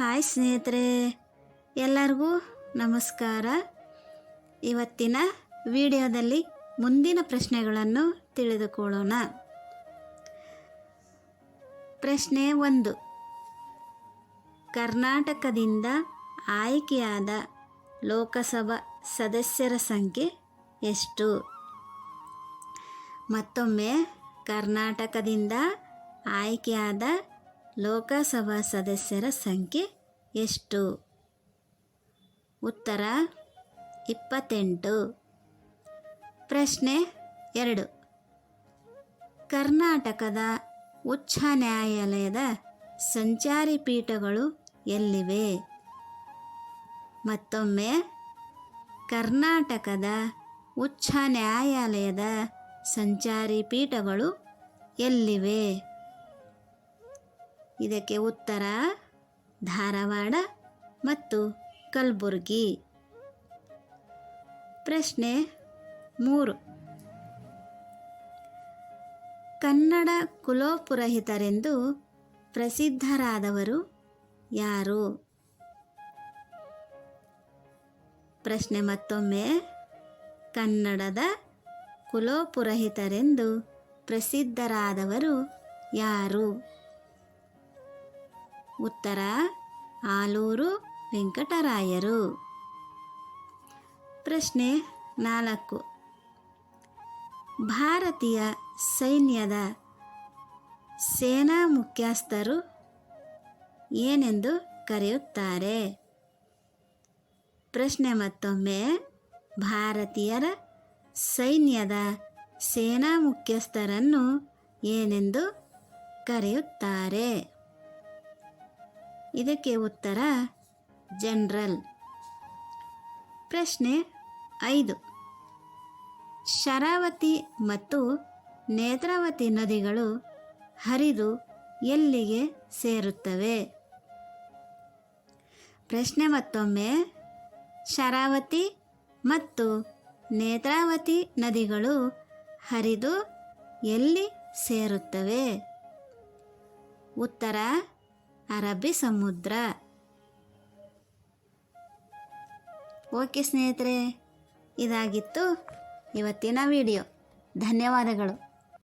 Hi ಸ್ನೇಹಿತರೆ, ಎಲ್ಲರಿಗೂ ನಮಸ್ಕಾರ. ಇವತ್ತಿನ ವಿಡಿಯೋದಲ್ಲಿ ಮುಂದಿನ ಪ್ರಶ್ನೆಗಳನ್ನು ತಿಳಿದುಕೊಳ್ಳೋಣ. ಪ್ರಶ್ನೆ ಒಂದು. ಕರ್ನಾಟಕದಿಂದ ಆಯ್ಕೆಯಾದ ಲೋಕಸಭಾ ಸದಸ್ಯರ ಸಂಖ್ಯೆ ಎಷ್ಟು? ಮತ್ತೊಮ್ಮೆ, ಕರ್ನಾಟಕದಿಂದ ಆಯ್ಕೆಯಾದ ಲೋಕಸಭಾ ಸದಸ್ಯರ ಸಂಖ್ಯೆ ಎಷ್ಟು? ಉತ್ತರ, ಇಪ್ಪತ್ತೆಂಟು. ಪ್ರಶ್ನೆ ಎರಡು. ಕರ್ನಾಟಕದ ಉಚ್ಚ ನ್ಯಾಯಾಲಯದ ಸಂಚಾರಿ ಪೀಠಗಳು ಎಲ್ಲಿವೆ? ಮತ್ತೊಮ್ಮೆ, ಕರ್ನಾಟಕದ ಉಚ್ಚ ನ್ಯಾಯಾಲಯದ ಸಂಚಾರಿ ಪೀಠಗಳು ಎಲ್ಲಿವೆ? ಇದಕ್ಕೆ ಉತ್ತರ ಧಾರವಾಡ ಮತ್ತು ಕಲಬುರಗಿ. ಪ್ರಶ್ನೆ ಮೂರು. ಕನ್ನಡ ಕುಲೋಪುರಹಿತರೆಂದು ಪ್ರಸಿದ್ಧರಾದವರು ಯಾರು? ಪ್ರಶ್ನೆ ಮತ್ತೊಮ್ಮೆ. ಕನ್ನಡದ ಕುಲೋಪುರಹಿತರೆಂದು ಪ್ರಸಿದ್ಧರಾದವರು ಯಾರು? ಉತ್ತರ ಆಲೂರು ವೆಂಕಟರಾಯರು. ಪ್ರಶ್ನೆ ನಾಲ್ಕು. ಭಾರತೀಯ ಸೈನ್ಯದ ಸೇನಾ ಮುಖ್ಯಸ್ಥರು ಏನೆಂದು ಕರೆಯುತ್ತಾರೆ? ಪ್ರಶ್ನೆ ಮತ್ತೊಮ್ಮೆ. ಭಾರತೀಯರ ಸೈನ್ಯದ ಸೇನಾ ಮುಖ್ಯಸ್ಥರನ್ನು ಏನೆಂದು ಕರೆಯುತ್ತಾರೆ? ಇದಕ್ಕೆ ಉತ್ತರ ಜನರಲ್. ಪ್ರಶ್ನೆ ಐದು. ಶರಾವತಿ ಮತ್ತು ನೇತ್ರಾವತಿ ನದಿಗಳು ಹರಿದು ಎಲ್ಲಿಗೆ ಸೇರುತ್ತವೆ? ಪ್ರಶ್ನೆ ಮತ್ತೊಮ್ಮೆ. ಶರಾವತಿ ಮತ್ತು ನೇತ್ರಾವತಿ ನದಿಗಳು ಹರಿದು ಎಲ್ಲಿ ಸೇರುತ್ತವೆ? ಉತ್ತರ ಅರಬ್ಬಿ ಸಮುದ್ರ. ಓಕೆ ಸ್ನೇಹಿತರೆ ಇದಾಗಿತ್ತು ಇವತ್ತಿನ ವಿಡಿಯೋ. ಧನ್ಯವಾದಗಳು.